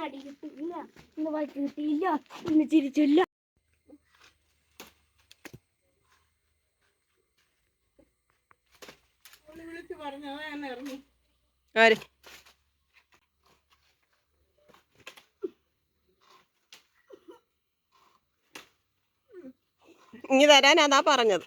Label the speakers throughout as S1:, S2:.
S1: ഇന്ന് അടി കിട്ടിയില്ല ഇന്ന് വായിച്ച് കിട്ടിയില്ല ഇന്ന് ചിരിച്ചില്ല.
S2: വിളിച്ച് പറഞ്ഞത് ഞാൻ ഇറങ്ങി.
S3: ആര്? ഇനി തരാനാ പറഞ്ഞത്.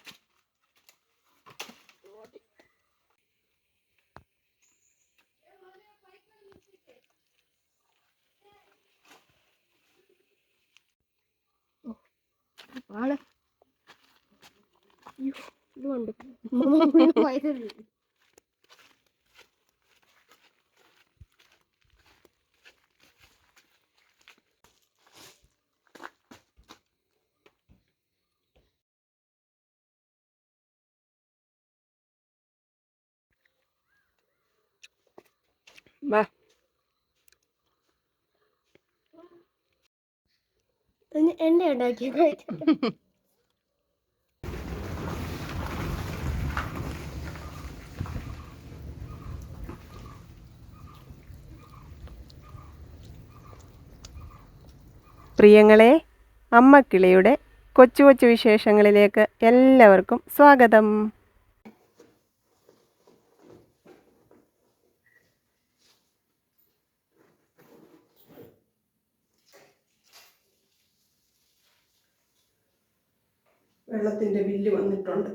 S3: വാ
S1: എന്നെ- ഉണ്ടാക്കി
S3: പ്രിയങ്ങളെ അമ്മക്കിളിയുടെ കൊച്ചു കൊച്ചു വിശേഷങ്ങളിലേക്ക് എല്ലാവർക്കും സ്വാഗതം. വെള്ളത്തിന്റെ ബില്ല് വന്നിട്ടുണ്ട്.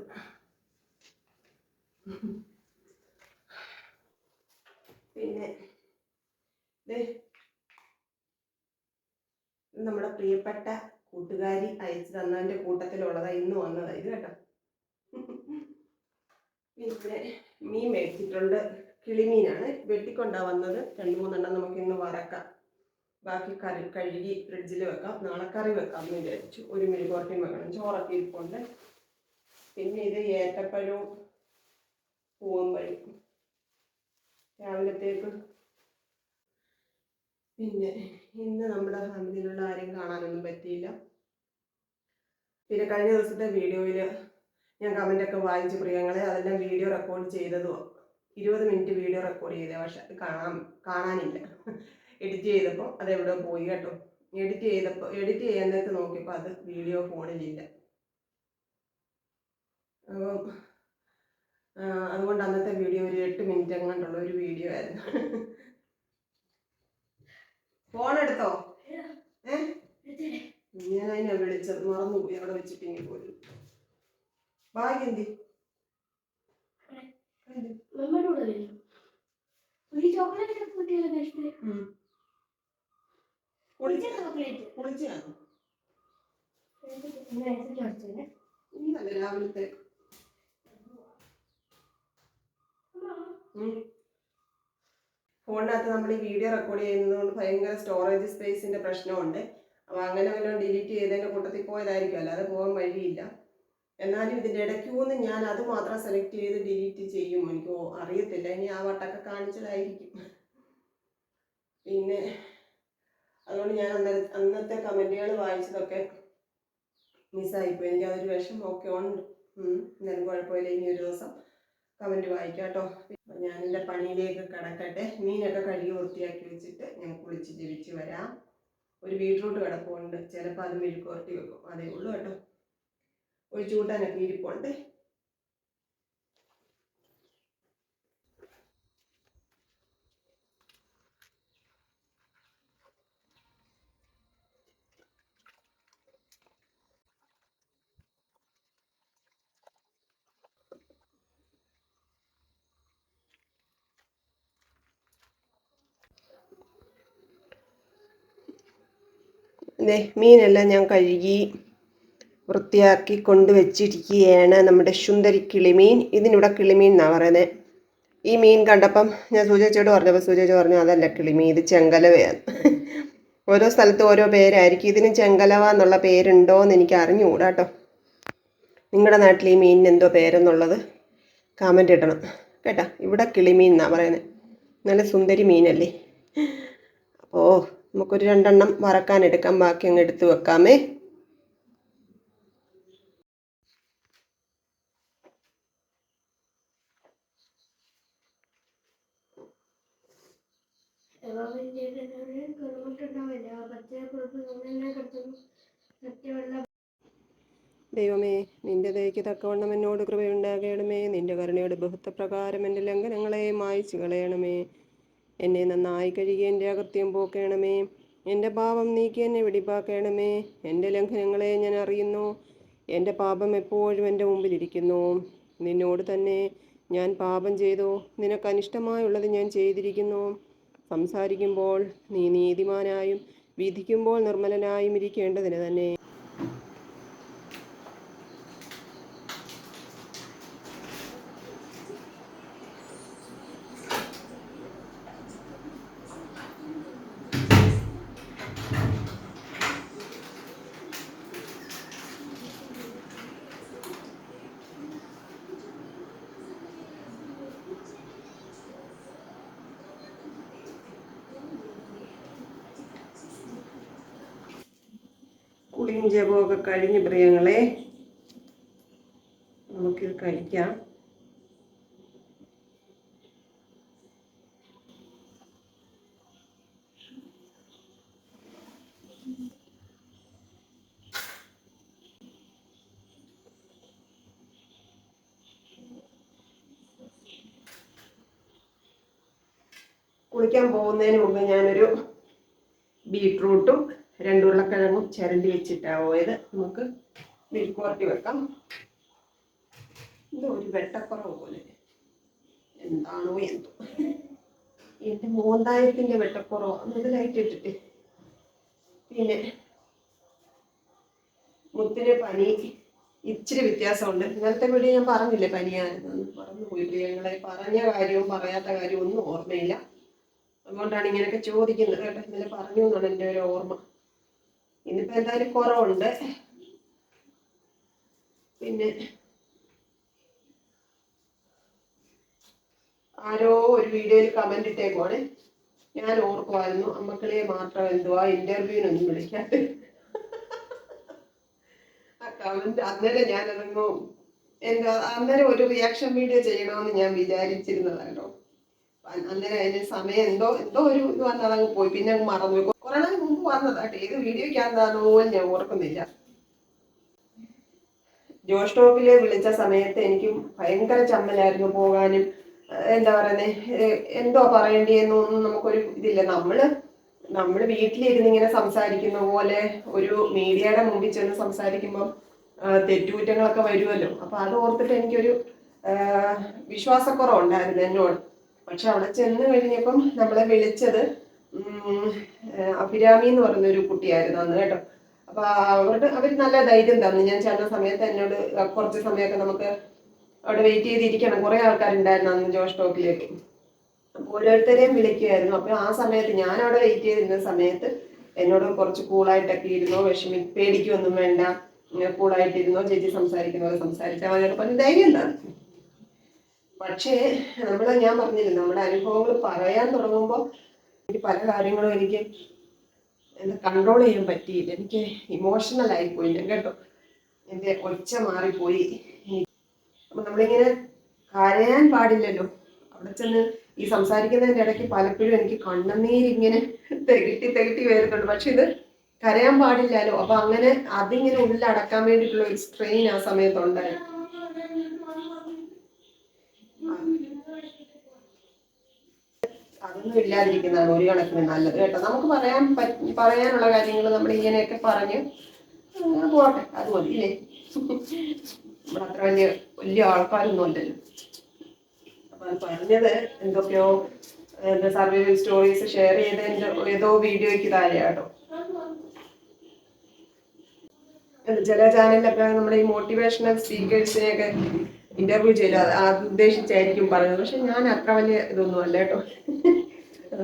S3: പിന്നെ നമ്മുടെ പ്രിയപ്പെട്ട കൂട്ടുകാരി അയച്ചു തന്നതിന്റെ കൂട്ടത്തിലുള്ളതാ ഇന്ന് വന്നതാ ഇത് കേട്ടോ. പിന്നെ മീൻ മേടിച്ചിട്ടുണ്ട്. കിളിമീനാണ്. വെട്ടിക്കൊണ്ടാ വന്നത്. രണ്ട് മൂന്നെണ്ണം നമുക്ക് ഇന്ന് വറക്കാം. ബാക്കി കറി കഴുകി ഫ്രിഡ്ജിൽ വെക്കാം. നാളെ കറി വെക്കാം എന്ന് വിചാരിച്ചു. ഒരു മെഴുകുവരട്ടിയും വെക്കണം. ചോറൊക്കെ ഇരിപ്പുണ്ട്. പിന്നെ ഇത് ഏത്തപ്പഴവും പൂവമ്പഴം രാവിലത്തേക്ക്. പിന്നെ ഇന്ന് നമ്മുടെ ഫാമിലിയിലുള്ള ആരെയും കാണാനൊന്നും പറ്റിയില്ല. പിന്നെ കഴിഞ്ഞ ദിവസത്തെ വീഡിയോയിൽ ഞാൻ കമന്റൊക്കെ വായിച്ചു പ്രിയങ്ങളെ. അതെല്ലാം വീഡിയോ റെക്കോർഡ് ചെയ്തതും ഇരുപത് മിനിറ്റ് വീഡിയോ റെക്കോർഡ് ചെയ്തേ. പക്ഷെ അത് കാണാൻ കാണാനില്ല. എഡിറ്റ് ചെയ്തപ്പോൾ അത് എവിടെ പോയി കേട്ടോ. എഡിറ്റ് ചെയ്തപ്പോൾ എഡിറ്റ് ചെയ്യാനൊക്കെ നോക്കിയപ്പോൾ അത് വീഡിയോ ഫോണിലില്ല അപ്പം അതുകൊണ്ട് അന്നത്തെ വീഡിയോ ഒരു എട്ട് മിനിറ്റ് എങ്ങാണ്ടുള്ള ഒരു വീഡിയോ ആയിരുന്നു. ഫോൺ എടുത്തോ? ഞാൻ അതിനെ വിളിച്ചത്. മറന്നുപോയി. അവിടെ വെച്ചിട്ട് ഇങ്ങനെ പോയി. ബാഗ് എന്തി
S1: ചോക്ലേറ്റ് ഒക്കെ കിട്ടിയല്ലോ കഷ്ടിൽ കുളിച്ച ചോക്ലേറ്റ്
S3: കുളിച്ചാണോ
S1: അടിച്ചേ
S3: ഇന്നല്ലേ രാവിലത്തെ. ഫോണിനകത്ത് നമ്മൾ ഈ വീഡിയോ റെക്കോർഡ് ചെയ്യുന്നതുകൊണ്ട് ഭയങ്കര സ്റ്റോറേജ് സ്പേസിന്റെ പ്രശ്നമുണ്ട്. അപ്പോൾ അങ്ങനെ വല്ലതും ഡിലീറ്റ് ചെയ്തതിന്റെ കൂട്ടത്തിൽ പോയതായിരിക്കും. അല്ലാതെ പോകാൻ വഴിയില്ല. എന്നാലും ഇതിന്റെ ഇടയ്ക്കൂന്ന് ഞാൻ അത് മാത്രം സെലക്ട് ചെയ്ത് ഡിലീറ്റ് ചെയ്യും എനിക്ക് അറിയത്തില്ല. ഇനി ആ വട്ടൊക്കെ കാണിച്ചതായിരിക്കും. പിന്നെ അതുകൊണ്ട് ഞാൻ അന്നേര അന്നത്തെ കമന്റുകൾ വായിച്ചതൊക്കെ മിസ്സായിപ്പോയി. എനിക്ക് അതൊരു വിഷമമൊക്കെ ഉണ്ട്. എന്നാലും കുഴപ്പമില്ല. ഇനി ഒരു ദിവസം കമന്റ് വായിക്കാം കേട്ടോ ഞാൻ എന്റെ പണിയിലേക്ക് കിടക്കട്ടെ. മീനൊക്കെ കഴുകി വൃത്തിയാക്കി വെച്ചിട്ട് ഞാൻ കുളിച്ച് ജീവിച്ച് വരാം. ഒരു ബീട്രൂട്ട് കിടപ്പുണ്ട്. ചിലപ്പോൾ അത് മെഴുക്കുവരട്ടി വെക്കും. അതേ ഉള്ളൂ കേട്ടോ. ഒരു ചൂട്ടാനൊക്കെ ഇരിപ്പുണ്ട്. ദേ മീനെല്ലാം ഞാൻ കഴുകി വൃത്തിയാക്കി കൊണ്ടുവച്ചിരിക്കുകയാണ് നമ്മുടെ സുന്ദരി കിളിമീൻ. ഇതിനിവിടെ കിളിമീൻ എന്നാണ് പറയുന്നത് ഈ മീൻ കണ്ടപ്പം ഞാൻ സൂചിച്ചോട് പറഞ്ഞപ്പോൾ സൂചിച്ച് പറഞ്ഞു അതല്ല കിളിമീൻ ഇത് ചെങ്കലവയാണ്. ഓരോ സ്ഥലത്ത് ഓരോ പേരായിരിക്കും. ഇതിന് ചെങ്കലവ എന്നുള്ള പേരുണ്ടോ എന്ന് എനിക്ക് അറിഞ്ഞുകൂടാ കേട്ടോ നിങ്ങളുടെ നാട്ടിൽ ഈ മീനിന് എന്തോ പേരെന്നുള്ളത് കമന്റ് ഇടണം. കേട്ടോ? ഇവിടെ കിളിമീൻ എന്നാണ് പറയുന്നത് നല്ല സുന്ദരി മീനല്ലേ? അപ്പോൾ നമുക്കൊരു രണ്ടെണ്ണം വറക്കാൻ എടുക്കാം ബാക്കി അങ്ങ് എടുത്തു വെക്കാമേ. ദൈവമേ നിന്റെ ദയക്ക് തക്കവണ്ണം എന്നോട് കൃപയുണ്ടാകണമേ. നിന്റെ കരുണയുടെ ബഹുത്വപ്രകാരം എന്റെ ലംഘനങ്ങളെ മായ്ച്ചു കളയണമേ. എന്നെ നന്നായി കഴുകി എന്റെ അകൃത്യം പോക്കണമേ. എന്റെ പാപം നീക്കി എന്നെ വെടിപ്പാക്കണമേ. എന്റെ ലംഘനങ്ങളെ ഞാൻ അറിയുന്നു. എന്റെ പാപം എപ്പോഴും എന്റെ മുമ്പിലിരിക്കുന്നു നിന്നോട് തന്നെ ഞാൻ പാപം ചെയ്തു. നിനക്ക് അനിഷ്ടമായുള്ളത് ഞാൻ ചെയ്തിരിക്കുന്നു. സംസാരിക്കുമ്പോൾ നീ നീതിമാനായും വിധിക്കുമ്പോൾ നിർമ്മലനായും ഇരിക്കേണ്ടതിന് തന്നെ. ജപമൊക്കെ കഴിഞ്ഞ് പ്രിയങ്ങളെ നമുക്കിത് കഴിക്കാം. കുളിക്കാൻ പോകുന്നതിന് മുമ്പ് ഞാനൊരു ബീട്രൂട്ടും രണ്ട് ഉരുളക്കിഴങ്ങും ചിരണ്ടി വെച്ചിട്ടാണ് പോയത്. നമുക്ക് മെഴുക്കുവരട്ടി വെക്കാം. ഇത് ഒരു വെട്ടക്കുറവ് പോലെ. എന്താണോ എന്തോ. എന്റെ മോന്തായത്തിന്റെ വെട്ടക്കുറവ്. മുതലായിട്ട് ഇട്ടിട്ട്. പിന്നെ മുത്തിന് പനി ഇച്ചിരി വ്യത്യാസമുണ്ട്. ഇന്നലത്തെ വീഡിയോ ഞാൻ പറഞ്ഞില്ലേ പനിയായിരുന്നു പറഞ്ഞു പോയി ഞങ്ങളെ പറഞ്ഞ കാര്യവും പറയാത്ത കാര്യവും ഒന്നും ഓർമ്മയില്ല. അതുകൊണ്ടാണ് ഇങ്ങനെയൊക്കെ ചോദിക്കുന്നത് കേട്ടോ. ഇന്നലെ പറഞ്ഞു എന്നാണ് എന്റെ ഒരു ഓർമ്മ. ഇന്നിപ്പോ എന്തായാലും കുറവുണ്ട്. പിന്നെ ആരോ ഒരു വീഡിയോയിൽ കമന്റ് ഇട്ടേക്കുവാണ്. ഞാൻ ഓർക്കുമായിരുന്നു അമ്മക്കളെ മാത്രം എന്തുവാ? ഇന്റർവ്യൂവിനൊന്നും വിളിക്കാതെ ആ കമന്റ് അന്നേരം ഞാനതങ്ങോ എന്താ അന്നേരം ഒരു റിയാക്ഷൻ വീഡിയോ ചെയ്യണമെന്ന് ഞാൻ വിചാരിച്ചിരുന്നതാണോ അന്നേരം അതിന് സമയം എന്തോ എന്തോ ഒരു ഇത് വന്നാൽ അതങ്ങ് പോയി. പിന്നെ അങ്ങ് മറന്നു പോയി കുറെ നാൾ മുമ്പ് വന്നതാട്ടെ. ഏത് വീഡിയോയ്ക്കാണെന്നാന്ന് പോലും ഞാൻ ഓർക്കുന്നില്ല. ജോഷ് ടോപ്പിൽ വിളിച്ച സമയത്ത് എനിക്കും ഭയങ്കര ചമ്മലായിരുന്നു പോകാനും എന്താ പറയുന്നേ എന്തോ പറയേണ്ടിയെന്നൊന്നും നമുക്കൊരു ഇതില്ല. നമ്മൾ നമ്മൾ വീട്ടിലിരുന്ന് ഇങ്ങനെ സംസാരിക്കുന്ന പോലെ ഒരു മീഡിയയുടെ മുമ്പിൽ ചെന്ന് സംസാരിക്കുമ്പോൾ തെറ്റുകുറ്റങ്ങളൊക്കെ വരുമല്ലോ. അപ്പൊ അത് ഓർത്തിട്ട് എനിക്കൊരു വിശ്വാസക്കുറവുണ്ടായിരുന്നു എന്നോട്. പക്ഷെ അവിടെ ചെന്ന് കഴിഞ്ഞപ്പം നമ്മളെ വിളിച്ചത് അഭിരാമി എന്ന് പറയുന്ന ഒരു കുട്ടിയായിരുന്നു അന്ന് കേട്ടോ. അപ്പൊ അവരുടെ അവർ നല്ല ധൈര്യം തന്നു. ഞാൻ ചേർന്ന സമയത്ത് എന്നോട് കുറച്ച് സമയമൊക്കെ നമുക്ക് അവിടെ വെയിറ്റ് ചെയ്തിരിക്കണം. കുറെ ആൾക്കാരുണ്ടായിരുന്നു അന്ന് ജോഷ് ടോക്കിലേക്ക്. അപ്പൊ ഓരോരുത്തരെയും വിളിക്കുമായിരുന്നു അപ്പൊ ആ സമയത്ത് ഞാൻ അവിടെ വെയിറ്റ് ചെയ്തിരുന്ന സമയത്ത് എന്നോട് കുറച്ച് കൂളായിട്ടൊക്കെ ഇരുന്നോ വിഷമി പേടിക്കൊന്നും വേണ്ട. കൂളായിട്ടിരുന്നോ ചേച്ചി സംസാരിക്കുന്ന പോലെ സംസാരിച്ചാൽ ധൈര്യം തന്നു. പക്ഷേ നമ്മൾ ഞാൻ പറഞ്ഞില്ല നമ്മുടെ അനുഭവങ്ങൾ പറയാൻ തുടങ്ങുമ്പോൾ എനിക്ക് പല കാര്യങ്ങളും എനിക്ക് എന്താ കൺട്രോൾ ചെയ്യാൻ പറ്റിയില്ല. എനിക്ക് ഇമോഷണൽ ആയിപ്പോയി ഞാൻ കേട്ടോ എന്റെ ഒച്ച മാറിപ്പോയി. അപ്പൊ നമ്മളിങ്ങനെ കരയാൻ പാടില്ലല്ലോ. അവിടെ ചെന്ന് ഈ സംസാരിക്കുന്നതിന്റെ ഇടയ്ക്ക് പലപ്പോഴും എനിക്ക് കണ്ണുനീരിങ്ങനെ തെകിട്ടി തെകിട്ടി വരുന്നുണ്ട്. പക്ഷെ ഇത് കരയാൻ പാടില്ലല്ലോ. അപ്പൊ അങ്ങനെ അതിങ്ങനെ ഉള്ളിലടക്കാൻ വേണ്ടിയിട്ടുള്ള ഒരു സ്ട്രെയിൻ ആ സമയത്ത് അതൊന്നും ഇല്ലാതിരിക്കുന്നതാണ് ഒരു കണക്കിന് നല്ലത് കേട്ടോ. നമുക്ക് പറയാൻ പറയാനുള്ള കാര്യങ്ങൾ നമ്മൾ ഇങ്ങനെയൊക്കെ പറഞ്ഞ് പോട്ടെ അത് മതി ഇല്ലേ? അത്ര വലിയ വലിയ ആൾക്കാരൊന്നും അല്ലല്ലോ. അപ്പൊ അത് പറഞ്ഞത് എന്തൊക്കെയോ എന്താ സർവൈവൽ സ്റ്റോറീസ് ഷെയർ ചെയ്തതിന്റെ ഏതോ വീഡിയോയ്ക്ക് താഴെ കേട്ടോ. എന്താ ചില ചാനലിലൊക്കെ നമ്മുടെ ഈ മോട്ടിവേഷണൽ സ്പീക്കേഴ്സിനെയൊക്കെ ഇന്റർവ്യൂ ചെയ്ത് ഉദ്ദേശിച്ചായിരിക്കും പറഞ്ഞത് പക്ഷെ ഞാൻ അത്ര വലിയ ഇതൊന്നും അല്ല കേട്ടോ.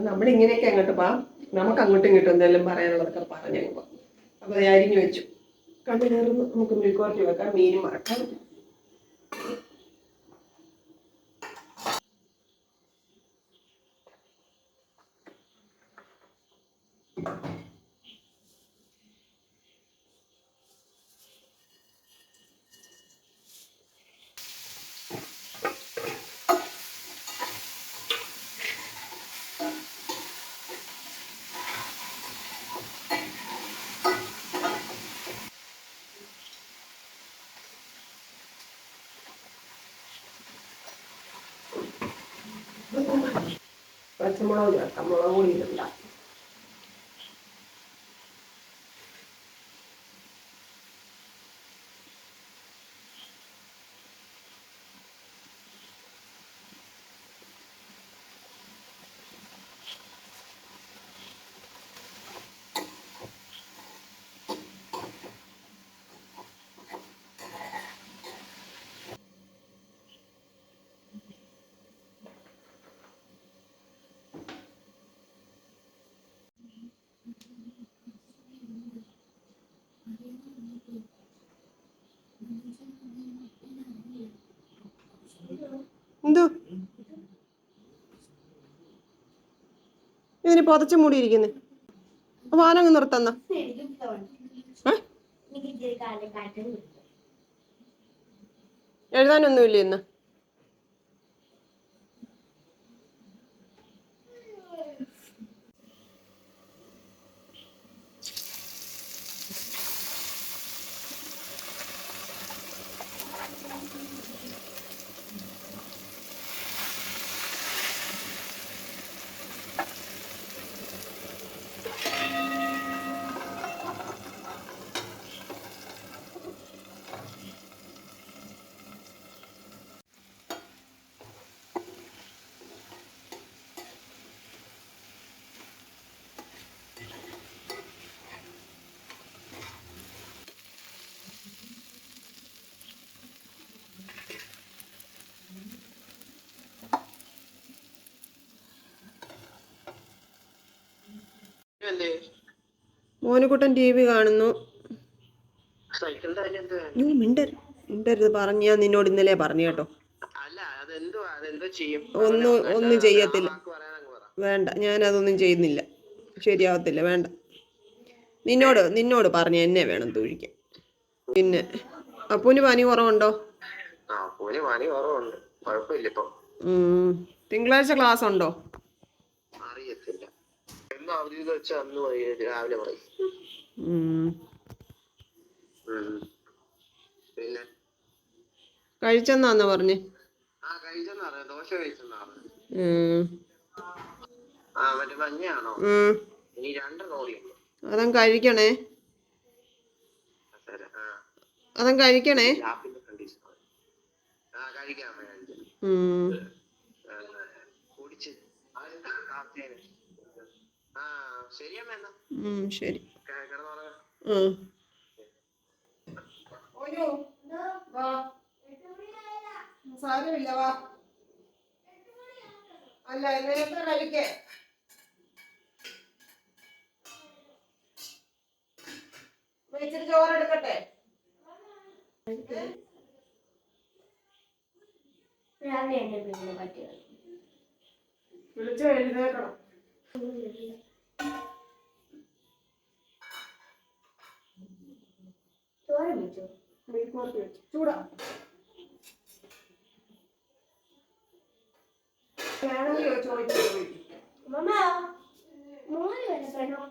S3: നമ്മൾ ഇങ്ങനെയൊക്കെ അങ്ങോട്ട് പാ നമുക്ക് അങ്ങോട്ടും ഇങ്ങോട്ടും എന്തെല്ലാം പറയാനുള്ളതൊക്കെ പറഞ്ഞു അപ്പൊ അപ്പോൾ അരിഞ്ഞു വെച്ചു. കണ്ടു കയറുന്നു നമുക്ക് മെഴുക്കുവരട്ടി വെക്കാം. മീനും മറക്കാം പച്ചമുളക് ചേർക്കാം മുളക് പൊടി ഇടണ്ട പുതച്ച് മൂടിയിരിക്കുന്നു. വാനങ്ങ് നിർത്തന്ന. എഴുതാനൊന്നുമില്ല തോന്നി മോനുകുട്ടൻ ടി വി കാണുന്നു. യ്യോ, മിണ്ടരുത്. മിണ്ടരുത്. പറഞ്ഞ് ഞാൻ നിന്നോട് ഇന്നലെ പറഞ്ഞു കേട്ടോ. ഒന്നും ഒന്നും ചെയ്യത്തില്ല. വേണ്ട ഞാൻ അതൊന്നും ചെയ്യുന്നില്ല. ശരിയാവത്തില്ല വേണ്ട. നിന്നോട് നിന്നോട് പറഞ്ഞു എന്നെ വേണം തൊഴിക്കാൻ. പിന്നെ അപ്പൂന് പനി കുറവുണ്ടോ. തിങ്കളാഴ്ച ക്ലാസ് ഉണ്ടോ
S4: എന്ന് അവധി വെച്ച അന്ന് രാവിലെ പറയും. പിന്നെ?
S3: കഴിച്ചെന്നാന്ന് പറഞ്ഞ്?
S4: ആ കഴിച്ചെന്നാ ദോശ കഴിച്ചെന്നാ. ആ മറ്റേ മഞ്ഞയാണോ. ഇനി രണ്ട് റോളിയുണ്ട്
S3: അതും കഴിക്കണേ. അതും കഴിക്കണേ?
S4: ആ കഴിക്കാം അമ്മ, കഴിക്കാം
S3: ഉം.
S4: ആ, കുടിച്ച് അത് കാപ്പിയാണ്. ആ ശരിയമ്മ എന്നാ
S3: ഉം, ശരി. സാരമില്ല വാ. അല്ല ഇന്നലത്തെ കഴിക്കേ? ഇച്ചിരി ചോറെടുക്കട്ടെ വിളിച്ച് എഴുന്നേക്കണം
S1: ചോരം വെച്ചോ
S3: മെഴുക്കുവരട്ടി വെച്ച്. ചൂടാ. വേണമെങ്കിൽ ചോദിച്ചു
S1: മമ്മ മോന് വരപ്പെടോ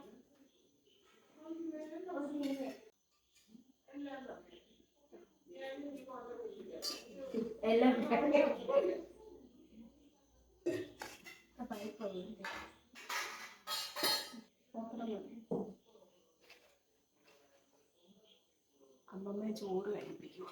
S1: എല്ലാം
S3: അമ്മമ്മയെ ചോറ് കഴിപ്പിക്കുക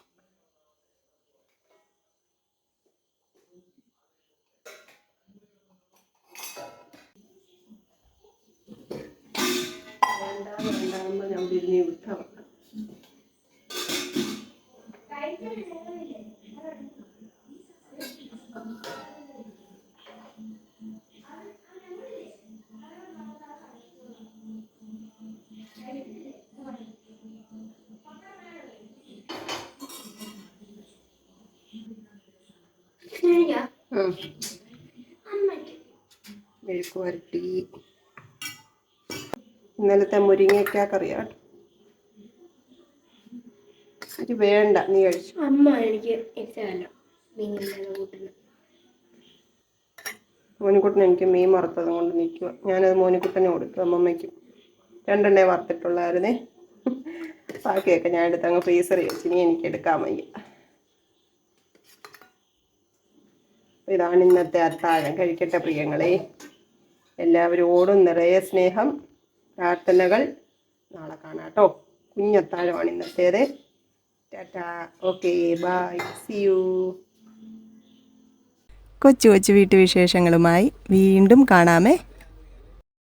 S3: മെഴുക്ക് വരട്ടി ഇന്നലത്തെ മുരിങ്ങയ്ക്ക കറിയാ. അത് വേണ്ട നീ കഴിച്ചു.
S1: അമ്മ എനിക്ക് ഇഷ്ടമല്ല
S3: മോനിക്കുട്ടൻ എനിക്ക് മീൻ വറുത്തത് കൊണ്ട് നിൽക്കുക ഞാനത് മോനിക്കുട്ടനെ കൊടുക്കും അമ്മമ്മയ്ക്കും. രണ്ടെണ്ണേ വറുത്തിട്ടുള്ളായിരുന്നേ. ബാക്കിയൊക്കെ ഞാൻ എടുത്ത് അങ്ങ് ഫ്രീസറിൽ വെച്ച് ഇനി എനിക്ക് എടുക്കാൻ വയ്യ. ഇതാണ് ഇന്നത്തെ അത്താഴം. കഴിക്കട്ടെ പ്രിയങ്ങളെ. എല്ലാവരോടും നിറയെ സ്നേഹം പ്രാർത്ഥനകൾ. നാളെ കാണാം കേട്ടോ. കുഞ്ഞത്താഴമാണ് ഇന്നത്തേത്. Tata. Okay bye. See you
S5: കൊച്ചു കൊച്ചു വീട്ടുവിശേഷങ്ങളുമായി വീണ്ടും കാണാമേ.